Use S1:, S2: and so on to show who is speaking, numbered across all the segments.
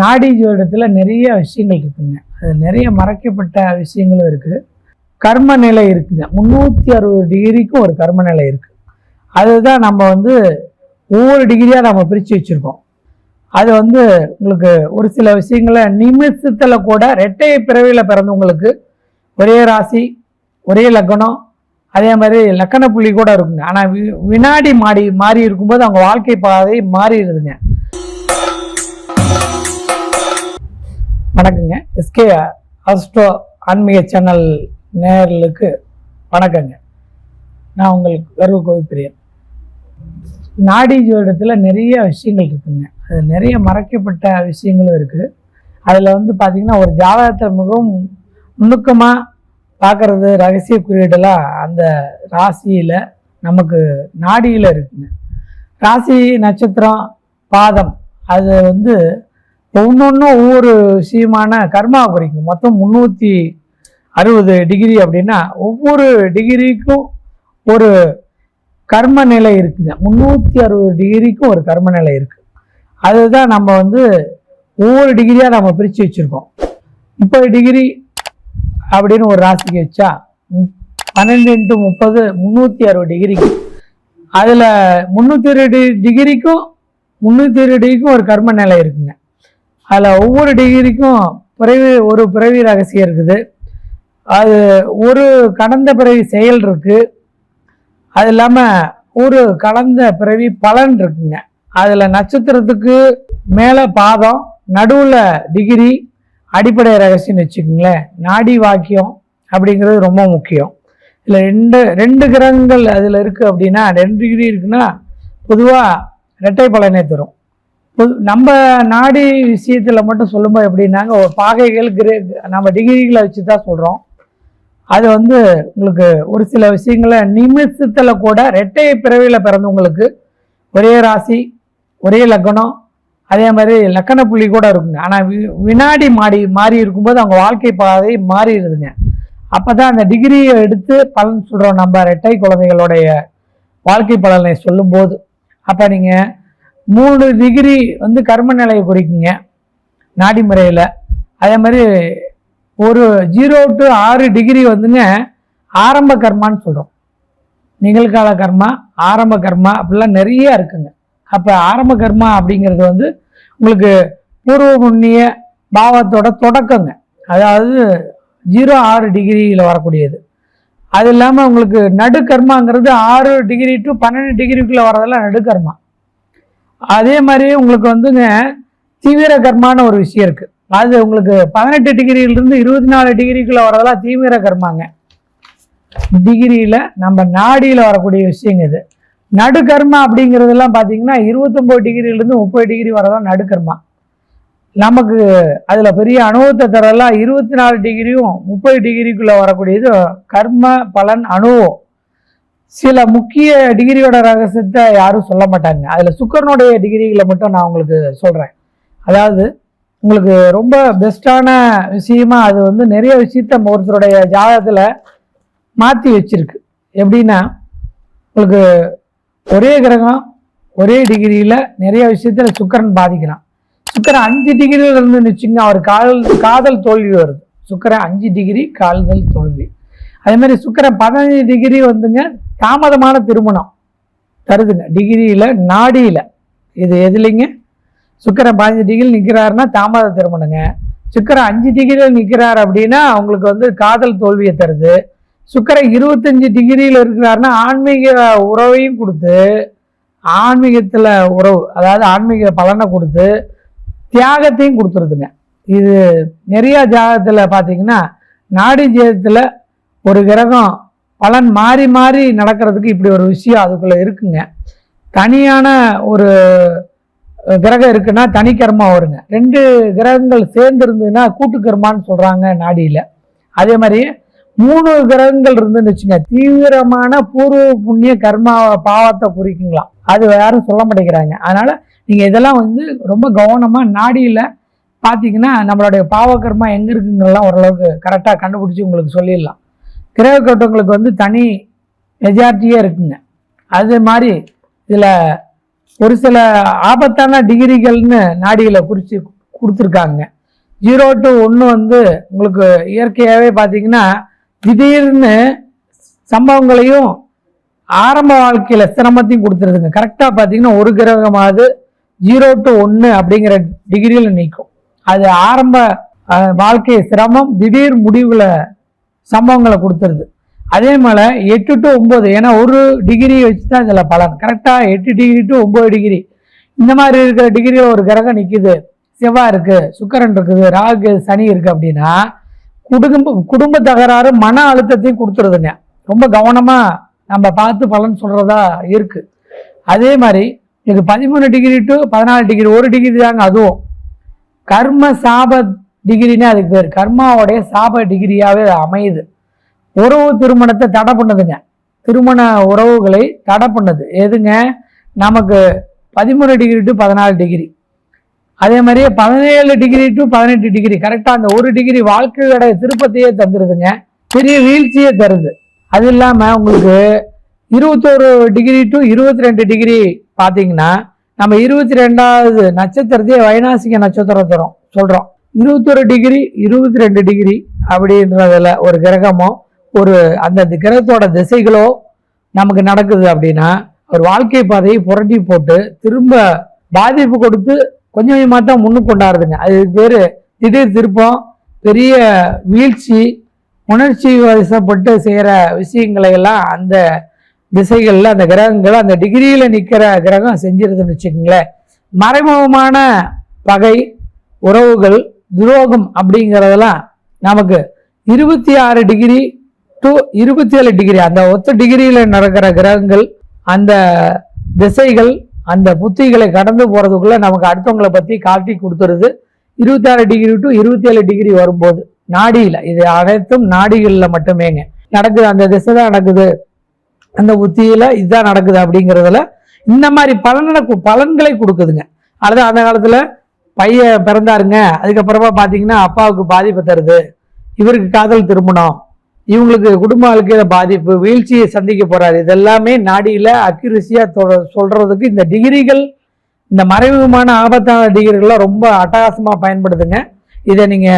S1: நாடி ஜோதிடத்தில் நிறைய விஷயங்கள் இருக்குங்க. அது நிறைய மறைக்கப்பட்ட விஷயங்களும் இருக்குது கர்ம நிலை இருக்குங்க. முந்நூற்றி அறுபது டிகிரிக்கும் ஒரு கர்ம நிலை இருக்குது அதுதான் நம்ம வந்து ஒவ்வொரு டிகிரியாக நம்ம பிரித்து வச்சுருக்கோம். அது வந்து உங்களுக்கு ஒரு சில விஷயங்களை நிமிஷத்தில் கூட ரெட்டை பிறவியில் பிறந்தவங்களுக்கு ஒரே ராசி ஒரே லக்னம் அதே மாதிரி லக்கண புள்ளி கூட இருக்குங்க. ஆனால் வி வினாடி மாடி மாறி இருக்கும்போது அவங்க வாழ்க்கை பாதை மாறிடுதுங்க. வணக்கங்க. எஸ்கே அஸ்ட்ரோ ஆன்மீக சேனல் நேர்களுக்கு வணக்கங்க. நான் உங்களுக்கு கருவு கோவிப்பிரியன். நாடி ஜோடத்தில் நிறைய விஷயங்கள் இருக்குங்க. அது நிறைய மறைக்கப்பட்ட விஷயங்களும் இருக்குது அதில் வந்து பார்த்திங்கன்னா ஒரு ஜாதகத்தை மிகவும் நுணுக்கமாக பார்க்குறது ரகசிய குறியீடெல்லாம் அந்த ராசியில் நமக்கு நாடியில் இருக்குங்க. ராசி நட்சத்திரம் பாதம் அது வந்து ஒவ்வொன்றும் ஒவ்வொரு விஷயமான கர்மாவை குறிக்கும். மொத்தம் முந்நூற்றி அறுபது டிகிரி அப்படின்னா ஒவ்வொரு டிகிரிக்கும் ஒரு கர்ம நிலை இருக்குங்க. முந்நூற்றி அறுபது டிகிரிக்கும் ஒரு கர்ம நிலை இருக்குது அதுதான் நம்ம வந்து ஒவ்வொரு டிகிரியாக நம்ம பிரித்து வச்சுருக்கோம். முப்பது டிகிரி அப்படின்னு ஒரு ராசிக்கு வச்சா பன்னெண்டு இன்ட்டு முப்பது முந்நூற்றி அறுபது டிகிரிக்கு அதில் முந்நூற்றி இருபது டிகிரிக்கும் முந்நூற்றி இருபது டிகிரிக்கும் ஒரு கர்ம நிலை இருக்குங்க. அதில் ஒவ்வொரு டிகிரிக்கும் பிறவி ஒரு பிறவி ரகசியம் இருக்குது. அது ஒரு கடந்த பிறவி செயல் இருக்குது அது இல்லாமல் ஒரு கலந்த பிறவி பலன் இருக்குங்க. அதில் நட்சத்திரத்துக்கு மேலே பாதம் நடுவில் டிகிரி அடிப்படை ரகசியம்னு வச்சுக்கோங்களேன். நாடி வாக்கியம் அப்படிங்கிறது ரொம்ப முக்கியம். இதில் ரெண்டு ரெண்டு கிரகங்கள் அதில் இருக்குது அப்படின்னா ரெண்டு டிகிரி இருக்குன்னா பொதுவாக இரட்டை பலனே தரும். நம்ம நாடி விஷயத்தில் மட்டும் சொல்லும்போது எப்படின்னாங்க ஒரு பாகைகள் கிரே நம்ம டிகிரிகளை வச்சு தான் சொல்கிறோம் அது வந்து உங்களுக்கு ஒரு சில விஷயங்களை நிமிஷத்தில் கூட ரெட்டை பிறவியில் பிறந்தவங்களுக்கு ஒரே ராசி ஒரே லக்னம் அதே மாதிரி லக்கண புள்ளி கூட இருக்குங்க. ஆனால் வி வினாடி மாடி மாறி இருக்கும்போது அவங்க வாழ்க்கை பாதை மாறிடுதுங்க. அப்போ தான் அந்த டிகிரியை எடுத்து பலன் சொல்கிறோம் நம்ம ரெட்டை குழந்தைகளுடைய வாழ்க்கை பலனை சொல்லும்போது. அப்போ நீங்கள் மூணு டிகிரி வந்து கர்ம நிலையை குறிக்குங்க. நாடி முறையில். அதே மாதிரி ஒரு ஜீரோ டு ஆறு டிகிரி வந்துங்க ஆரம்ப கர்மான்னு சொல்கிறோம் நிகழ்கால கர்மா ஆரம்ப கர்மா அப்படிலாம் நிறைய இருக்குங்க. அப்போ ஆரம்ப கர்மா அப்படிங்கிறது வந்து உங்களுக்கு பூர்வ புண்ணிய பாவத்தோட தொடக்கங்க. அதாவது ஜீரோ ஆறு டிகிரியில் வரக்கூடியது. அது இல்லாமல் உங்களுக்கு நடுக்கர்மாங்கிறது ஆறு டிகிரி டு பன்னெண்டு டிகிரிக்குள்ளே வரதெல்லாம் நடுக்கர்மா. அதே மாதிரி உங்களுக்கு வந்துங்க தீவிர கர்மான ஒரு விஷயம் இருக்குது அது உங்களுக்கு பதினெட்டு டிகிரியிலிருந்து இருபத்தி நாலு டிகிரிக்குள்ளே வரதெல்லாம் தீவிர கர்மாங்க. டிகிரியில் நம்ம நாடியில் வரக்கூடிய விஷயங்க இது. நடுக்கர்மா அப்படிங்கிறதெல்லாம் பார்த்தீங்கன்னா இருபத்தொம்போது டிகிரியிலேருந்து முப்பது டிகிரி வரதான் நடுக்கர்மா நமக்கு அதில் பெரிய அனுபவத்தை தரலாம் இருபத்தி நாலு டிகிரியும் முப்பது டிகிரிக்குள்ளே வரக்கூடியது கர்ம பலன் அனுபவம் சில முக்கிய டிகிரியோட ரகசியத்தை யாரும் சொல்ல மாட்டாங்க. அதில் சுக்கரனுடைய டிகிரிகளை மட்டும் நான் உங்களுக்கு சொல்கிறேன் அதாவது உங்களுக்கு ரொம்ப பெஸ்ட்டான விஷயமா அது வந்து நிறைய விஷயத்த ஒருத்தருடைய ஜாதகத்தில் மாற்றி வச்சிருக்கு. எப்படின்னா உங்களுக்கு ஒரே கிரகம் ஒரே டிகிரியில் நிறைய விஷயத்தில் சுக்கரன் பாதிக்கிறான். சுக்கரன் அஞ்சு டிகிரியில் இருந்து வச்சுங்க அவர் காதல் காதல் தோல்வி வருது. சுக்கரன் அஞ்சு டிகிரி காதல் தோல்வி. அதே மாதிரி சுக்கரன் பதினஞ்சு டிகிரி வந்துங்க தாமதமான திருமணம். தருதுங்க. டிகிரியில் நாடியில். இது எதுலைங்க? சுக்கரன் பதினஞ்சு டிகிரி நிற்கிறாருன்னா தாமத திருமணங்க. சுக்கரன் அஞ்சு டிகிரியில் நிற்கிறார் அப்படின்னா அவங்களுக்கு வந்து காதல் தோல்வியை தருது. சுக்கரன் இருபத்தஞ்சு டிகிரியில் இருக்கிறாருன்னா ஆன்மீக உறவையும் கொடுத்து ஆன்மீகத்தில் உறவு அதாவது ஆன்மீக பலனை கொடுத்து தியாகத்தையும் கொடுத்துருதுங்க. இது நிறையா ஜாதகத்தில் பார்த்தீங்கன்னா நாடி ஜெயத்தில் ஒரு கிரகம் பலன் மாறி மாறி நடக்கிறதுக்கு இப்படி ஒரு விஷயம் அதுக்குள்ளே இருக்குங்க. தனியான ஒரு கிரகம் இருக்குன்னா தனி கர்மா வருங்க. ரெண்டு கிரகங்கள் சேர்ந்து இருந்ததுன்னா கூட்டு கர்மான்னு சொல்கிறாங்க நாடியில். அதே மாதிரி மூணு கிரகங்கள் இருந்துன்னு வச்சுங்க தீவிரமான பூர்வ புண்ணிய கர்மா பாவத்தை குறிக்குங்களாம். அது யாரும் சொல்ல மாட்டேங்கிறாங்க. அதனால் நீங்கள் இதெல்லாம் வந்து ரொம்ப கவனமாக நாடியில் பார்த்தீங்கன்னா நம்மளுடைய பாவ கர்மா எங்கே இருக்குங்கிறலாம் ஓரளவுக்கு கரெக்டாக கண்டுபிடிச்சி உங்களுக்கு சொல்லிடலாம். கிரக கட்டங்களுக்கு வந்து தனி மெஜாரிட்டியே இருக்குங்க. அது மாதிரி இதில் ஒரு சில ஆபத்தான டிகிரிகள்னு நாடியில் குறித்து கொடுத்துருக்காங்க. ஜீரோ டு ஒன்று வந்து உங்களுக்கு இயற்கையாகவே பார்த்தீங்கன்னா திடீர்னு சம்பவங்களையும் ஆரம்ப வாழ்க்கையில் சிரமத்தையும் கொடுத்துருதுங்க. கரெக்டாக பார்த்தீங்கன்னா ஒரு கிரகமாவது ஜீரோ டு ஒன்று அப்படிங்கிற டிகிரியில் நிற்கும் அது ஆரம்ப வாழ்க்கை சிரமம் திடீர் முடிவில் சம்பவங்களை கொடுத்துருது. அதே போல் எட்டு டு ஒம்பது ஏன்னா ஒரு டிகிரி வச்சு தான் இதில் பலன். கரெக்டாக எட்டு டிகிரி டு ஒம்பது டிகிரி இந்த மாதிரி இருக்கிற டிகிரியில் ஒரு கிரகம் நிற்கிது செவ்வாய் இருக்குது சுக்கரன் இருக்குது ராகு சனி இருக்குது அப்படின்னா குடும்ப குடும்ப தகராறு மன அழுத்தத்தையும் கொடுத்துருதுங்க. ரொம்ப கவனமாக நம்ம பார்த்து பலன் சொல்கிறதா இருக்கு. அதே மாதிரி இது பதிமூணு டிகிரி டு பதினாலு டிகிரி ஒரு டிகிரி தாங்க அதுவும். கர்ம சாபத் டிகிரின்னு அதுக்கு பேர். கர்மாவுடைய சாப டிகிரியாவே அமையுது. உறவு திருமணத்தை தடை பண்ணுதுங்க. திருமண உறவுகளை தடை பண்ணுது. எதுங்க? நமக்கு பதிமூணு டிகிரி டு பதினாலு டிகிரி அதே மாதிரியே பதினேழு டிகிரி டு பதினெட்டு டிகிரி கரெக்டாக அந்த ஒரு டிகிரி வாழ்க்கையோட திருப்பத்தையே தந்துடுதுங்க பெரிய வீழ்ச்சியே தருது. அது இல்லாமல் உங்களுக்கு இருபத்தோரு டிகிரி டு இருபத்தி ரெண்டு டிகிரி பார்த்தீங்கன்னா நம்ம இருபத்தி ரெண்டாவது நட்சத்திரத்தையே வைநாசிக நட்சத்திரம் தரும் சொல்கிறோம் இருபத்தொரு டிகிரி இருபத்தி ரெண்டு டிகிரி அப்படின்றதில் ஒரு கிரகமோ ஒரு அந்தந்த கிரகத்தோட திசைகளோ நமக்கு நடக்குது அப்படின்னா ஒரு வாழ்க்கை பாதையை புரட்டி போட்டு திரும்ப பாதிப்பு கொடுத்து கொஞ்சம் கொஞ்சமாக தான் முன்னுக்கு கொண்டாடுதுங்க. அது பேர் திடீர் திருப்பம் பெரிய வீழ்ச்சி உணர்ச்சி வசப்பட்டு செய்கிற விஷயங்களை எல்லாம் அந்த திசைகளில் அந்த கிரகங்கள் அந்த டிகிரியில் நிற்கிற கிரகம் செஞ்சிருதுன்னு வச்சுக்கோங்களேன். மறைமுகமான பகை உறவுகள் துரோகம் அப்படிங்கிறதெல்லாம் நமக்கு இருபத்தி ஆறு டிகிரி டு இருபத்தி ஏழு டிகிரி அந்த ஒத்த டிகிரியில் நடக்கிற கிரகங்கள் அந்த திசைகள் அந்த புத்திகளை கடந்து போகிறதுக்குள்ளே நமக்கு அடுத்தவங்களை பற்றி காட்டி கொடுத்துருது. இருபத்தாறு டிகிரி டு இருபத்தி ஏழு டிகிரி வரும்போது நாடியில் இது அனைத்தும் நாடிகளில் மட்டுமேங்க. நடக்குது அந்த திசை தான் நடக்குது அந்த புத்தியில் இதுதான் நடக்குது அப்படிங்கிறதுல இந்த மாதிரி பலனை கு- பலன்களை கொடுக்குதுங்க. அல்லது அந்த காலத்தில் பையன் பிறந்தாருங்க. அதுக்கப்புறமா பார்த்தீங்கன்னா அப்பாவுக்கு பாதிப்பு தருது. இவருக்கு காதல் திருமணம். இவங்களுக்கு குடும்ப வாழ்க்கையில பாதிப்பு வீழ்ச்சியை சந்திக்க போறாரு. இதெல்லாமே நாடியில அக்யூரஸியா சொல்றதுக்கு இந்த டிகிரிகள் இந்த மறைமுகமான ஆபத்தான டிகிரிகள்லாம் ரொம்ப அட்டகாசமாக பயன்படுத்துங்க இதை நீங்க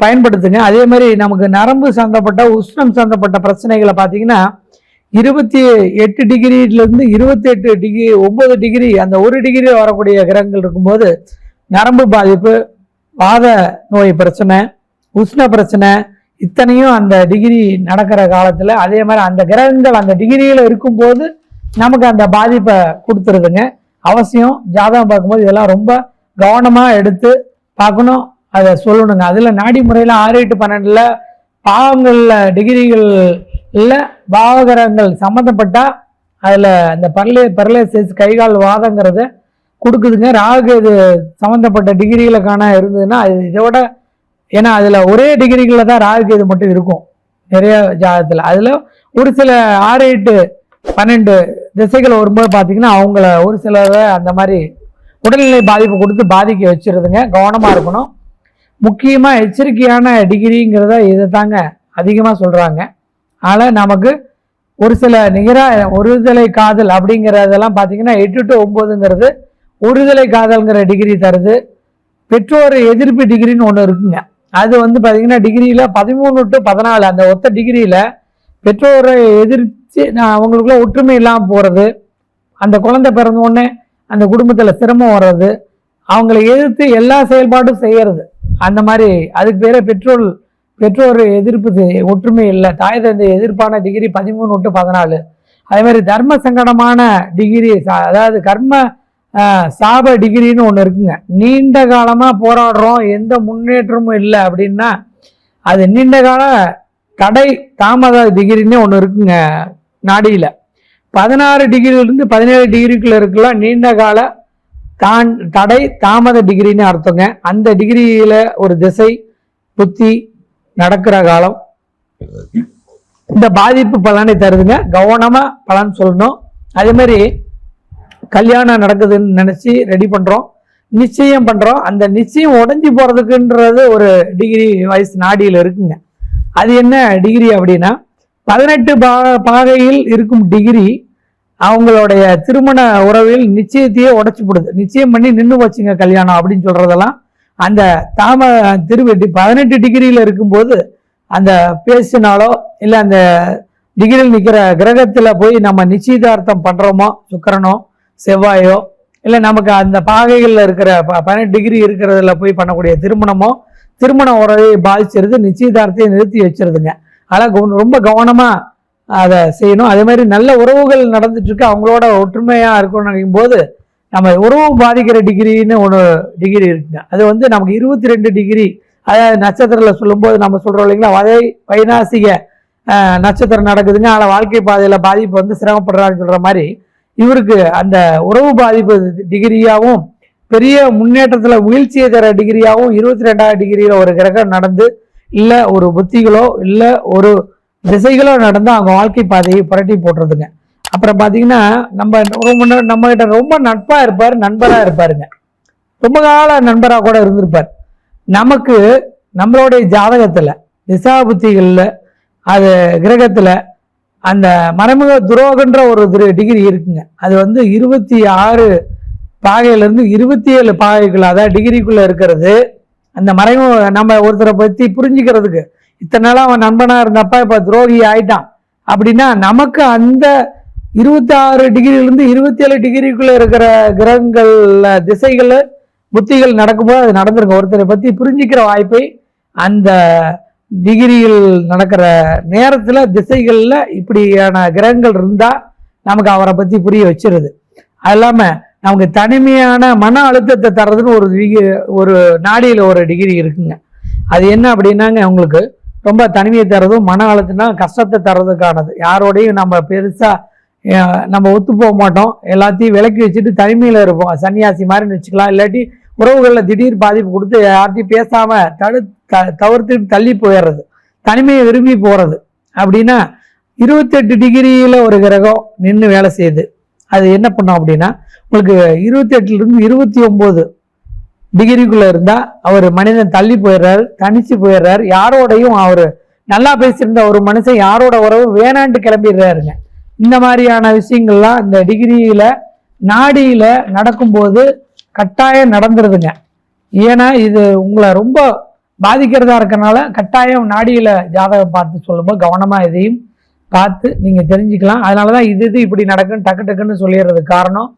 S1: பயன்படுத்துங்க. அதே மாதிரி நமக்கு நரம்பு சந்தப்பட்ட உஷ்ணம் சம்பந்தப்பட்ட பிரச்சனைகளை பார்த்தீங்கன்னா இருபத்தி எட்டு டிகிரிலேருந்து இருபத்தி எட்டு டிகிரி ஒன்பது டிகிரி அந்த ஒரு டிகிரி வரக்கூடிய கிரகங்கள் இருக்கும்போது நரம்பு பாதிப்பு வாத நோய் பிரச்சனை உஷ்ண பிரச்சனை இத்தனையும் அந்த டிகிரி நடக்கிற காலத்தில் அதே மாதிரி அந்த கிரகங்கள் அந்த டிகிரியில் இருக்கும்போது நமக்கு அந்த பாதிப்பை கொடுத்துருதுங்க. அவசியம் ஜாதகம் பார்க்கும்போது இதெல்லாம் ரொம்ப கவனமாக எடுத்து பார்க்கணும் அதை சொல்லணுங்க. அதில் நாடி முறையில் ஆறு எட்டு பன்னெண்டில் பாவங்களில் டிகிரிகளில் பாவகரங்கள் சம்மந்தப்பட்டால் அதில் அந்த பரலே பரலேசஸ் கைகால் வாதங்கிறத கொடுக்குதுங்க. ராகு இது சம்மந்தப்பட்ட டிகிரிகளுக்கான இருந்ததுன்னா அது இதோட ஏன்னா அதில் ஒரே டிகிரிகளில் தான் ராகு இது மட்டும் இருக்கும். நிறைய ஜாதகத்தில். அதில் ஒரு சில ஆறு எட்டு பன்னெண்டு திசைகள் வரும்போது பார்த்தீங்கன்னா அவங்கள ஒரு சிலரை அந்த மாதிரி உடல்நிலை பாதிப்பு கொடுத்து பாதிக்க வச்சிருதுங்க. கவனமாக இருக்கணும். முக்கியமாக எச்சரிக்கையான டிகிரிங்கிறத இதை தாங்க அதிகமாக சொல்கிறாங்க அதனால் நமக்கு ஒரு சில நிகராக ஒருதலை காதல் அப்படிங்கிறதெல்லாம் பார்த்தீங்கன்னா எட்டு டு ஒம்போதுங்கிறது ஒருதலை காதல்ங்கிற டிகிரி தருது. பெற்றோர் எதிர்ப்பு டிகிரின்னு ஒன்று இருக்குங்க. அது வந்து பார்த்தீங்கன்னா டிகிரியில் பதிமூணு டு பதினாலு அந்த ஒத்த டிகிரியில் பெற்றோரை எதிர்த்து நான் அவங்களுக்குள்ள ஒற்றுமை இல்லாமல் போகிறது அந்த குழந்தை பிறந்த உடனே அந்த குடும்பத்தில் சிரமம் வர்றது அவங்கள எதிர்த்து எல்லா செயல்பாடும் செய்கிறது அந்த மாதிரி அதுக்கு பேரே பெற்றோர் பெற்றோர் எதிர்ப்பு செய்- ஒற்றுமை இல்லை. தாய் தந்தை எதிர்ப்பான டிகிரி பதிமூணு டு பதினாலு. அதே மாதிரி தர்ம சங்கடமான டிகிரி அதாவது கர்ம சாப டிகிரின்னு ஒன்று இருக்குங்க. நீண்ட காலமாக போராடுறோம் எந்த முன்னேற்றமும் இல்லை அப்படின்னா அது நீண்ட கால தடை தாமத டிகிரின்னு ஒன்று இருக்குங்க நாடியில். பதினாறு டிகிரியிலிருந்து பதினேழு டிகிரிக்குள்ள இருக்கலாம் நீண்ட கால தான் தடை தாமத டிகிரின்னு அர்த்தங்க. அந்த டிகிரியில் ஒரு திசை புத்தி நடக்கிற காலம். இந்த பாதிப்பு பலனை தருதுங்க. கவனமாக பலன் சொல்லணும். அதே மாதிரி கல்யாணம் நடக்குதுன்னு நினச்சி ரெடி பண்ணுறோம் நிச்சயம் பண்ணுறோம் அந்த நிச்சயம் உடஞ்சி போகிறதுக்குன்றது ஒரு டிகிரி வயசு நாடியில் இருக்குங்க. அது என்ன டிகிரி அப்படின்னா பதினெட்டு பா பாகையில் இருக்கும் டிகிரி அவங்களுடைய திருமண உறவில் நிச்சயத்தையே உடைச்சு போடுது. நிச்சயம் பண்ணி நின்று போச்சுங்க கல்யாணம் அப்படின்னு சொல்கிறதெல்லாம் அந்த தாம திருவெட்டி பதினெட்டு டிகிரியில் இருக்கும்போது அந்த பேசினாலோ இல்லை அந்த டிகிரியில் நிற்கிற கிரகத்தில் போய் நம்ம நிச்சயதார்த்தம் பண்ணுறோமோ சுக்கரனோ செவ்வாயோ இல்லை நமக்கு அந்த பாகைகளில் இருக்கிற ப- பதினெட்டு டிகிரி இருக்கிறதுல போய் பண்ணக்கூடிய திருமணமோ திருமண உறவை பாதிச்சிருது நிச்சயதார்த்தையை நிறுத்தி வச்சிருதுங்க. அதனால் கவனம் ரொம்ப கவனமாக அதை செய்யணும். அதே மாதிரி நல்ல உறவுகள் நடந்துட்டுருக்கு. அவங்களோட ஒற்றுமையாக இருக்கணும்னு நினைக்கும் போது நம்ம உறவு பாதிக்கிற டிகிரின்னு ஒன்று டிகிரி இருக்குங்க. அது வந்து நமக்கு இருபத்தி ரெண்டு டிகிரி அதாவது நட்சத்திரத்தில் சொல்லும்போது நம்ம சொல்கிறோம் இல்லைங்களா? வதை வைநாசிக நட்சத்திரம் நடக்குதுங்க. ஆனால் வாழ்க்கை பாதையில் பாதிப்பு வந்து சிரமப்படுறான்னு சொல்கிற மாதிரி இவருக்கு அந்த உறவு பாதிப்பு டிகிரியாகவும் பெரிய முன்னேற்றத்தில் வீழ்ச்சியை தர டிகிரியாகவும் இருபத்தி ரெண்டாவது டிகிரியில் ஒரு கிரகம் நடந்து இல்லை ஒரு புத்திகளோ இல்லை ஒரு திசைகளோ நடந்து அவங்க வாழ்க்கை பாதையை புரட்டி போட்டுறதுங்க அப்புறம் பார்த்தீங்கன்னா நம்ம ரொம்ப ந- நம்ம கிட்ட ரொம்ப நட்பாக இருப்பார் நண்பராக இருப்பாருங்க. ரொம்ப கால நண்பராக கூட இருந்திருப்பார். நமக்கு நம்மளுடைய ஜாதகத்தில் திசா புத்திகளில் அது கிரகத்தில் அந்த மறைமுக துரோகன்ற ஒரு திரு- டிகிரி இருக்குங்க. அது வந்து இருபத்தி ஆறு பாகையிலேருந்து இருபத்தி ஏழு பாகைக்குள்ள அதாவது டிகிரிக்குள்ளே இருக்கிறது. அந்த மறைமுக நம்ம ஒருத்தரை பற்றி புரிஞ்சுக்கிறதுக்கு இத்தனை நாளாக அவன் நண்பனாக இருந்தப்பா இப்போ துரோகி ஆயிட்டான். அப்படின்னா நமக்கு அந்த இருபத்தி ஆறு டிகிரியிலேருந்து இருபத்தி ஏழு டிகிரிக்குள்ளே இருக்கிற கிரகங்களில் திசைகளில் புத்திகள் நடக்கும்போது அது நடந்திருக்கும். ஒருத்தரை பற்றி புரிஞ்சுக்கிற வாய்ப்பை அந்த டிகிரியில் நடக்கிற நேரத்தில் திசைகளில் இப்படியான கிரகங்கள் இருந்தால் நமக்கு அவரை பற்றி புரிய வச்சிருது. அது இல்லாமல் நமக்கு தனிமையான மன அழுத்தத்தை தர்றதுன்னு ஒரு டிகிரி ஒரு நாடியில் ஒரு டிகிரி இருக்குங்க. அது என்ன அப்படின்னாங்க உங்களுக்கு ரொம்ப தனிமையை தர்றதும் மன அழுத்தம்னா கஷ்டத்தை தர்றதுக்கானது. யாரோடையும் நம்ம பெருசாக நம்ம ஒத்து போக மாட்டோம். எல்லாத்தையும் விலக்கி வச்சுட்டு தனிமையில் இருப்போம். சன்னியாசி மாதிரின்னு வச்சுக்கலாம். இல்லாட்டி உறவுகளில் திடீர் பாதிப்பு கொடுத்து யார்ட்டையும் பேசாமல் தடு த தவிர்த்துட்டு தள்ளி போயிடுறது. தனிமையை விரும்பி போறது. அப்படின்னா இருபத்தெட்டு டிகிரியில ஒரு கிரகம் நின்று வேலை செய்யுது. அது என்ன பண்ணும் அப்படின்னா உங்களுக்கு இருபத்தெட்டுலேருந்து இருபத்தி ஒன்பது டிகிரிக்குள்ள இருந்தா அவர் மனிதன் தள்ளி போயிடுறாரு தனிச்சு போயிடுறாரு. யாரோடையும் அவர் நல்லா பேசியிருந்த ஒரு மனுஷன் யாரோட உறவு வேணான்ட்டு கிளம்பிடுறாருங்க. இந்த மாதிரியான விஷயங்கள்லாம் இந்த டிகிரியில நாடியில நடக்கும்போது கட்டாயம் நடந்துருதுங்க. ஏன்னா இது உங்களை ரொம்ப பாதிக்கிறதா இருக்கனால கட்டாயம் நாடியில் ஜாதகம் பார்த்து சொல்லும்போது கவனமாக இதையும் பார்த்து நீங்கள் தெரிஞ்சுக்கலாம். அதனாலதான் இது இது இப்படி நடக்குன்னு டக்கு டக்குன்னு சொல்லிடுறது காரணம்.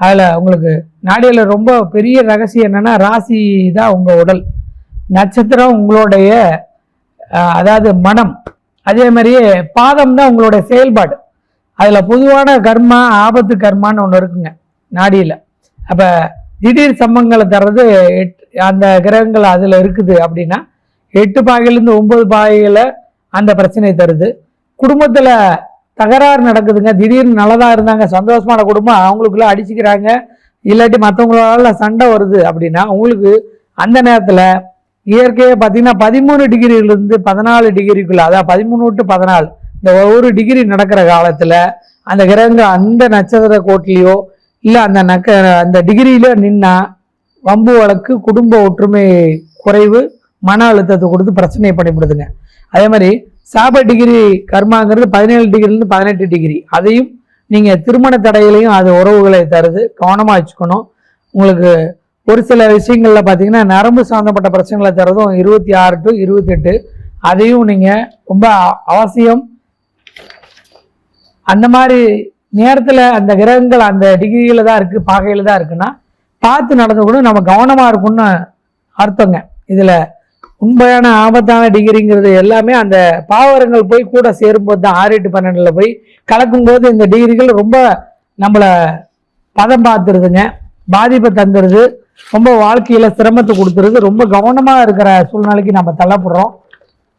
S1: அதில் உங்களுக்கு நாடியில் ரொம்ப பெரிய ரகசியம் என்னென்னா ராசி தான் உங்கள் உடல். நட்சத்திரம் உங்களுடைய அதாவது மனம். அதே மாதிரியே பாதம் தான் உங்களுடைய செயல்பாடு. அதில் பொதுவான கர்மா ஆபத்து கர்மான்னு ஒன்று இருக்குங்க நாடியில். அப்போ திடீர் சம்பங்களை தர்றது எட் அந்த கிரகங்கள் அதில் இருக்குது அப்படின்னா எட்டு பாகையிலேருந்து ஒன்பது பாகையில் அந்த பிரச்சனையை தருது. குடும்பத்தில் தகராறு நடக்குதுங்க. திடீர்னு நல்லதாக இருந்தாங்க சந்தோஷமான குடும்பம் அவங்களுக்குள்ள அடிச்சுக்கிறாங்க. இல்லாட்டி மற்றவங்களால சண்டை வருது அப்படின்னா உங்களுக்கு அந்த நேரத்தில் இயற்கையை பார்த்தீங்கன்னா பதிமூணு டிகிரியிலிருந்து பதினாலு டிகிரிக்குள்ள அதாவது பதிமூணு டு பதினாலு இந்த ஒரு டிகிரி நடக்கிற காலத்தில் அந்த கிரகங்கள் அந்த நட்சத்திர கோட்டிலையோ இல்லை அந்த நக்க அந்த டிகிரியில நின்னா வம்பு வழக்கு குடும்ப ஒற்றுமை குறைவு மன அழுத்தத்தை கொடுத்து பிரச்சனையை பண்ணிவிடுதுங்க அதே மாதிரி சாப டிகிரி கர்மாங்கிறது பதினேழு டிகிரிலேருந்து பதினெட்டு டிகிரி அதையும் நீங்கள் திருமண தடையிலையும் அது உறவுகளை தருது. கவனமாக வச்சுக்கணும். உங்களுக்கு ஒரு சில விஷயங்களில் பார்த்தீங்கன்னா நரம்பு சம்மந்தப்பட்ட பிரச்சனைகளை தரதும் இருபத்தி ஆறு டு இருபத்தெட்டு. அதையும் நீங்கள் ரொம்ப அவசியம். அந்த மாதிரி நேரத்தில் அந்த கிரகங்கள் அந்த டிகிரியில் தான் இருக்குது பாகையில் தான் இருக்குன்னா பார்த்து நடந்துக்கணும் நம்ம கவனமாக இருக்கணும்னு அர்த்தங்க. இதில் உண்மையான ஆபத்தான டிகிரிங்கிறது எல்லாமே அந்த பாவரங்கள் போய் கூட சேரும்போது தான் ஆறு எட்டு பன்னெண்டில் போய் கலக்கும்போது இந்த டிகிரிகள் ரொம்ப நம்மளை பதம் பார்த்துருதுங்க. பாதிப்பை தந்துடுது ரொம்ப வாழ்க்கையில் சிரமத்தை கொடுத்துருது. ரொம்ப கவனமாக இருக்கிற சூழ்நிலைக்கு நம்ம தள்ளப்படுறோம்.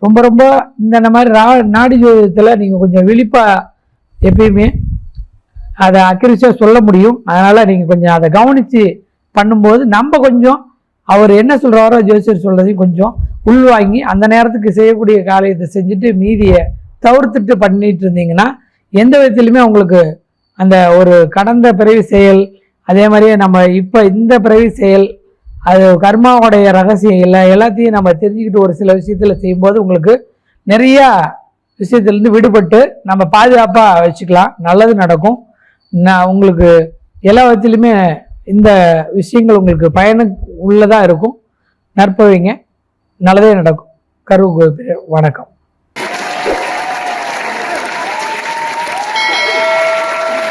S1: ரொம்ப ரொம்ப இந்த மாதிரி ரா நாடி ஜோதிடத்தில் நீங்கள் கொஞ்சம் விழிப்பாக எப்பயுமே அதை அக்யூரஸியாக சொல்ல முடியும். அதனால் நீங்கள் கொஞ்சம் அதை கவனித்து பண்ணும்போது நம்ம கொஞ்சம் அவர் என்ன சொல்கிறாரோ ஜோசியர் சொல்கிறதையும் கொஞ்சம் உள்வாங்கி அந்த நேரத்துக்கு செய்யக்கூடிய காரியத்தை செஞ்சுட்டு மீதியை தவிர்த்துட்டு பண்ணிட்டு இருந்தீங்கன்னா எந்த விதத்துலையுமே உங்களுக்கு அந்த ஒரு கடந்த பிறவி செயல் அதே மாதிரியே நம்ம இப்போ இந்த பிறவி செயல் அது கர்மாவுடைய ரகசியம் இல்லை எல்லாத்தையும் நம்ம தெரிஞ்சுக்கிட்டு ஒரு சில விஷயத்தில் செய்யும்போது உங்களுக்கு நிறையா விஷயத்துலேருந்து விடுபட்டு நம்ம பாதுகாப்பாக வச்சுக்கலாம். நல்லது நடக்கும். நான் உங்களுக்கு எல்லா விதத்துலையுமே இந்த விஷயங்கள் உங்களுக்கு பயண உள்ளதாக இருக்கும். நற்பவிங்க நல்லதே நடக்கும். கருவு வணக்கம்.